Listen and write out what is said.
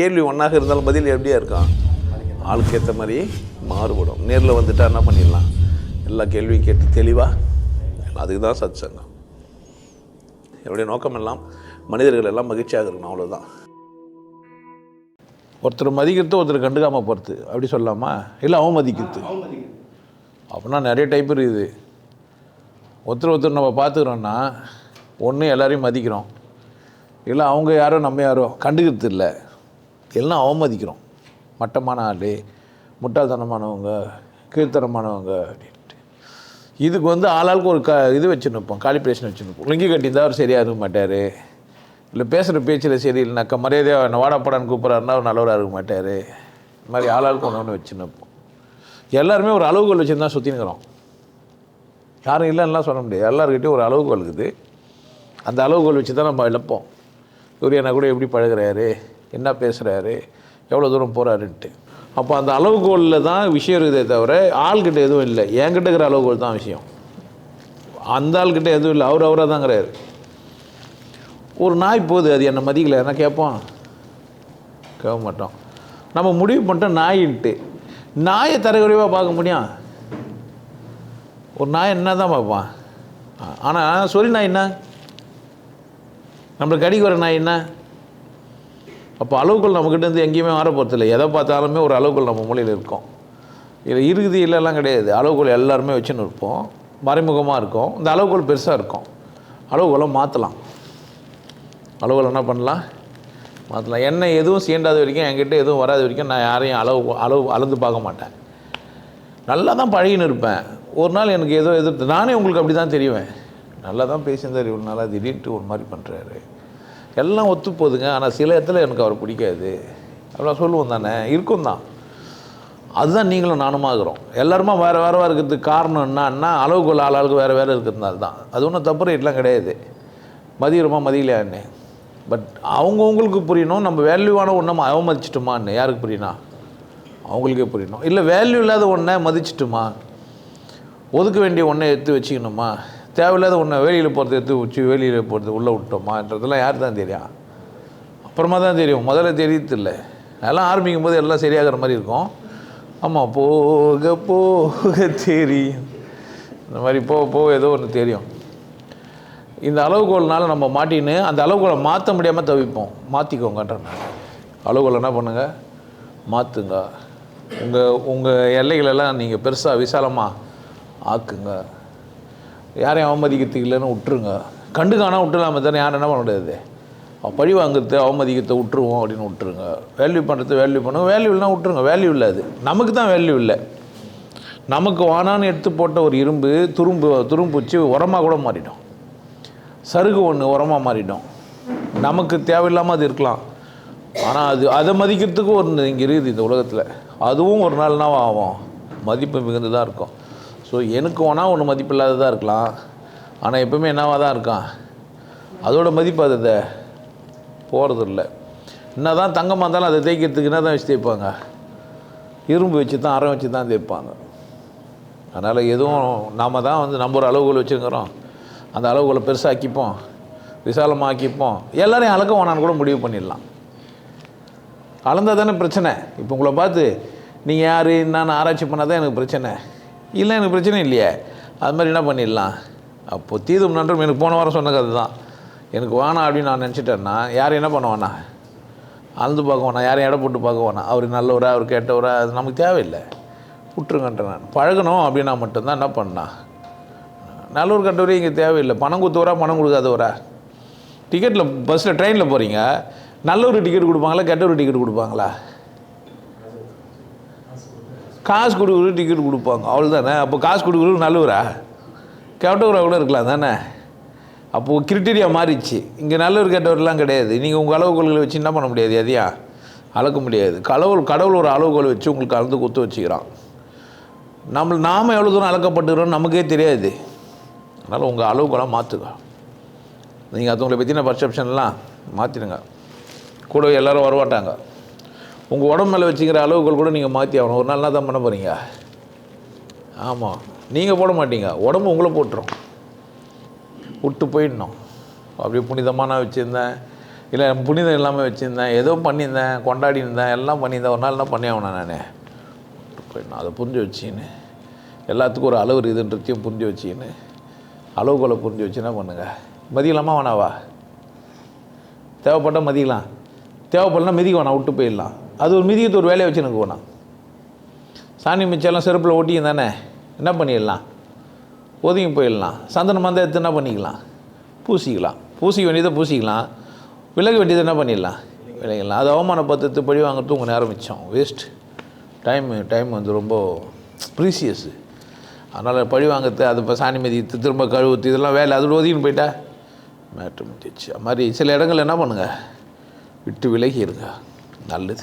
கேள்வி ஒன்றாக இருந்தாலும் பதில் எப்படியா இருக்கான் ஆளுக்கு ஏற்ற மாதிரி மாறுபடும். நேரில் வந்துட்டா என்ன பண்ணிடலாம்? எல்லா கேள்வியும் கேட்டு தெளிவாக அதுக்கு தான் சத் சங்கம் என்னுடைய நோக்கம் எல்லாம் மனிதர்கள் எல்லாம் மகிழ்ச்சியாக இருக்கணும் அவ்வளோதான் ஒருத்தர் மதிக்கிறது ஒருத்தர் கண்டுக்காமல் போகிறது அப்படி சொல்லலாமா இல்லை அவன் மதிக்கிறது அப்படின்னா நிறைய டைப் இருக்குது. ஒருத்தர் ஒருத்தர் நம்ம பார்த்துக்கிறோன்னா ஒன்று எல்லாரையும் மதிக்கிறோம். இல்லை அவங்க யாரோ நம்ம யாரோ கண்டுக்கிறது இல்லை. எல்லாம் அவமதிக்கிறோம். மட்டமான ஆள் முட்டாள்தனமானவங்க கீழ்த்தனமானவங்க அப்படின்ட்டு. இதுக்கு வந்து ஆளாளுக்கு ஒரு க இது வச்சு நிற்போம் காலிப்ரேஷன் வச்சு நிற்போம் லுங்கி கட்டியிருந்தா அவர் சரியாக இருக்க மாட்டார். இல்லை பேசுகிற பேச்சில் சரி இல்லைனாக்கா மரியாதையாக என்ன வாடாப்படான்னு கூப்பிட்றாருன்னா அவர் நல்லவராக இருக்க மாட்டார். இந்த மாதிரி ஆளாளுக்கு ஒன்று ஒன்று வச்சு நிற்போம் எல்லாருமே ஒரு அளவுகோல் வச்சுருந்தா சுற்றினுக்கிறோம் யாரும் இல்லைன்னா சொல்ல முடியாது. எல்லாருக்கிட்டையும் ஒரு அளவுகோல் இருக்குது. அந்த அளவுகோல் வச்சு தான் நம்ம இழப்போம். இவர் கூட எப்படி பழகிறாரு? என்ன பேசுகிறாரு எவ்வளோ தூரம் போகிறாருன்ட்டு அப்போ அந்த அளவுகோலில் தான் விஷயம் இருக்குதே தவிர ஆள்கிட்ட எதுவும் இல்லை. என்கிட்ட இருக்கிற அளவுகோல் தான் விஷயம். அந்த ஆள்கிட்ட எதுவும் இல்லை. அவர் அவராக தாங்கிறாரு. ஒரு நாய் போகுது அது என்னை மதிக்கலை. என்ன கேட்போம் கேட்க மாட்டோம் நம்ம முடிவு பண்ணிட்டோம் நாயின்ட்டு. நாயை தரக்குறைவாக பார்க்க முடியும். ஒரு நாய் என்ன தான் பார்ப்பான்? ஆனால் சொறி நாய் என்ன? நம்மளுக்கு கடிக்கு வர நாய் என்ன? அப்போ அளவுக்குள் நம்மக்கிட்ட இருந்து எங்கேயுமே மாற போகிறதில்ல எதை பார்த்தாலுமே ஒரு அளவுகள் நம்ம மூலையில் இருக்கும். இதில் இருக்குது இல்லைலாம் கிடையாது. அளவுகள் எல்லாருமே வச்சுன்னு இருப்போம். மறைமுகமாக இருக்கும். இந்த அளவுக்குள் பெருசாக இருக்கும். அளவுகளை மாற்றலாம் அளவுகள் என்ன பண்ணலாம்? மாற்றலாம் என்ன எதுவும் சீண்டாத வரைக்கும் என்கிட்ட எதுவும் வராத வரைக்கும் நான் யாரையும் அளவு அளவு அளந்து பார்க்க மாட்டேன். நல்லா தான் பழகின்னு இருப்பேன். ஒரு நாள் எனக்கு ஏதோ எதிர்த்து நானே உங்களுக்கு அப்படி தான் தெரிவேன். நல்லா தான் பேசியிருந்தார். இவ்வளோ நாளாக திடீர்னு ஒரு மாதிரி பண்ணுறாரு எல்லாம் ஒத்து போகுதுங்க ஆனால் சில இடத்துல எனக்கு அவர் பிடிக்காது. அப்படிலாம் சொல்லுவோம் தானே. இருக்கும் தான். அதுதான் நீங்களும் நானுமா இருக்கிறோம் எல்லாருமா வேறு வேறு இருக்கிறதுக்கு காரணம் என்னன்னா அளவுக்குள்ள ஆள் ஆளுக்கு வேறு வேறு இருக்கிறதுனால தான். அது ஒன்றும் தப்பு ரேட்லாம் கிடையாது. மதியிறமா மதியலையான்னு பட் அவங்கவுங்களுக்கு புரியணும். நம்ம வேல்யூவான ஒன்றை அவமதிச்சிட்டோமான்னு யாருக்கு புரியணும் அவங்களுக்கே புரியணும். இல்லை வேல்யூ இல்லாத ஒன்றை மதிச்சிட்டுமா? ஒதுக்க வேண்டிய ஒன்றை எடுத்து வச்சுக்கணுமா? தேவையில்லாத ஒன்று வெளியில் போகிறது எடுத்து வச்சு வேலியில் போகிறது உள்ளே விட்டோமான்றதெல்லாம் யார் தான் தெரியும்? அப்புறமா தான் தெரியும். முதல்ல தெரியத்தில்ல எல்லாம் அதெல்லாம் ஆரம்பிக்கும் போது எல்லாம் சரியாகிற மாதிரி இருக்கும். ஆமாம் போக போக தெரியும். இந்த மாதிரி போக போக ஏதோ ஒன்று தெரியும். இந்த அளவுகோல்னால் நம்ம மாட்டின்னு அந்த அளவுகோலை மாற்ற முடியாமல் தவிப்போம். மாற்றிக்கோங்கன்ற அளவுகோலை என்ன பண்ணுங்கள் மாற்றுங்க உங்கள் உங்கள் எல்லைகளெல்லாம் நீங்கள் பெருசாக விசாலமாக ஆக்குங்க. யாரையும் அவமதிக்கிறதுக்கு இல்லைன்னு விட்டுருங்க. கண்டு காணா விட்டுலாம தானே யாரும் என்ன பண்ண முடியாது? பழி வாங்குறது அவமதிக்கிறத விட்டுருவோம் அப்படின்னு விட்டுருங்க. வேல்யூ பண்ணுறது வேல்யூ பண்ணுவோம் வேல்யூ இல்லைனா விட்டுருங்க. வேல்யூ இல்லை அது. நமக்கு தான் வேல்யூ இல்லை. நமக்கு வானான்னு எடுத்து போட்ட ஒரு இரும்பு துரும்பு துரும்பு வச்சு உரமாக கூட மாறிடும். சருகு ஒன்று உரமாக மாறிடும். நமக்கு தேவையில்லாமல் அது இருக்கலாம். ஆனால் அது அதை மதிக்கிறதுக்கும் ஒரு இங்கே இருக்குது இந்த உலகத்தில். அதுவும் ஒரு நாள்னா ஆகும். மதிப்பு மிகுந்து தான் இருக்கும். ஸோ எனக்கு வேணால் ஒன்று மதிப்பு இல்லாததாக இருக்கலாம். ஆனால் எப்பவுமே என்னவாக தான் இருக்கான்? அதோட மதிப்பு அது போகிறது இல்லை என்ன தான் தங்கமாக இருந்தாலும் அதை தேய்க்கிறதுக்கு என்ன தான் வச்சு தேய்ப்பாங்க? இரும்பு வச்சு தான் அறம் வச்சு தான் தேய்ப்பாங்க. அதனால் எதுவும் நாம் தான் வந்து நம்ம ஒரு அளவுகள் வச்சுருக்கிறோம். அந்த அளவுகளை பெருசாக்கிப்போம். விசாலமாக்கிப்போம். எல்லோரையும் அளக்க வேணான்னு கூட முடிவு பண்ணிடலாம். அளந்தால் தானே பிரச்சனை. இப்போ உங்களை பார்த்து நீங்கள் யார்? என்னன்னு ஆராய்ச்சி பண்ணால் தான் எனக்கு பிரச்சனை. இல்லை எனக்கு பிரச்சனை இல்லையே. அது மாதிரி என்ன பண்ணிடலாம்? அப்போ தீதும் நன்றும் எனக்கு போன வாரம் சொன்ன கதை தான் எனக்கு வேணாம் அப்படின்னு நான் நினச்சிட்டேன்னா யாரும் என்ன பண்ணுவானா அளந்து பார்க்க வேணாம் யாரையும் இடம் போட்டு பார்க்க வேணாம் அவர் நல்லவரா அவர் கேட்டவரா அது நமக்கு தேவையில்லை. விட்டுருங்கன்ற நான். பழகணும் அப்படின்னா மட்டும்தான் என்ன பண்ணா? நல்லூர் கண்டவரையும் இங்கே தேவையில்லை. பணம் கொடுத்தவரா பணம் கொடுக்காதவரா? டிக்கெட்டில் பஸ்ஸில் ட்ரெயினில் போகிறீங்க நல்லூர் டிக்கெட் கொடுப்பாங்களா கெட்ட ஒரு டிக்கெட் கொடுப்பாங்களா? காசு கொடுக்குறது டிக்கெட் கொடுப்பாங்க. அவ்வளோதானே அப்போ காசு கொடுக்குறது நல்லவரா? கெட்டவரா கூட இருக்கலாம் தானே? அப்போது கிரிட்டீரியா மாறிடுச்சு. இங்கே நல்லவர் கெட்டவரெலாம் கிடையாது. நீங்கள் உங்கள் அளவுகோல்களை வச்சு என்ன பண்ண முடியாது எதையா? அளக்க முடியாது. கடவுள் கடவுள் ஒரு அளவுகோல் வச்சு உங்களுக்கு கலந்து குத்து வச்சுக்கிறான். நம்ம நாம் எவ்வளோ தூரம் அளக்கப்பட்டுக்கிறோம் நமக்கே தெரியாது. அதனால் உங்கள் அளவுகோலாக மாற்றுங்க நீங்கள் அதுங்களை பற்றின பர்செப்ஷன்லாம் மாற்றிடுங்க கூட எல்லோரும் வரமாட்டாங்க. உங்கள் உடம்பு மேலே வச்சுக்கிற அளவுகள் கூட நீங்கள் மாற்றி ஆகணும். ஒரு நாள் தான் பண்ண போகிறீங்க ஆமாம் நீங்கள் போட மாட்டீங்க. உடம்பு உங்களை போட்டுரும். விட்டு போயிடணும். அப்படியே புனிதமாக நான் வச்சுருந்தேன். இல்லை புனிதம் இல்லாமல் வச்சுருந்தேன். ஏதோ பண்ணியிருந்தேன். கொண்டாடிருந்தேன் எல்லாம் பண்ணியிருந்தேன். ஒரு நாள் என்ன பண்ணி ஆகணும் நான். போயிடணும். அதை புரிஞ்சு வச்சின்னு எல்லாத்துக்கும் ஒரு அளவு இதுன்றதையும் புரிஞ்சு வச்சின்னு அளவுகோலை புரிஞ்சு வச்சு என்ன பண்ணுங்கள் மதியலாமா வேணாவா? தேவைப்பட்டால் மதிக்கலாம். தேவைப்படலாம் மிதிக்க வேணாம். விட்டு போயிடலாம். அது ஒரு மிதிக்கத்து ஒரு வேலையை வச்சு எனக்கு வேணாம் சாணி மிச்சம்லாம் செருப்பில் ஒட்டியும் தானே? என்ன பண்ணிடலாம்? ஒதுங்கி போயிடலாம். சந்தனம் மந்த எடுத்து என்ன பண்ணிக்கலாம்? பூசிக்கலாம். பூசிக்க வேண்டியதை பூசிக்கலாம். விலக வேண்டியதை என்ன பண்ணிடலாம்? விலகிடலாம். அது அவமானப்படுத்து பழி வாங்கிறது உங்கள் நேரம் மிச்சம். வேஸ்ட் டைம் டைம் வந்து ரொம்ப ப்ரீசியஸு அதனால் பழி வாங்கிறது அது இப்போ சாணி மிதித்து திரும்ப கழுவுத்து இதெல்லாம் வேலை. அதோட ஒதுக்கின்னு போயிட்டா? மேட்ரு முடிச்சு அது மாதிரி சில இடங்கள் என்ன பண்ணுங்கள் விட்டு விலகி இருங்க. நல்லது.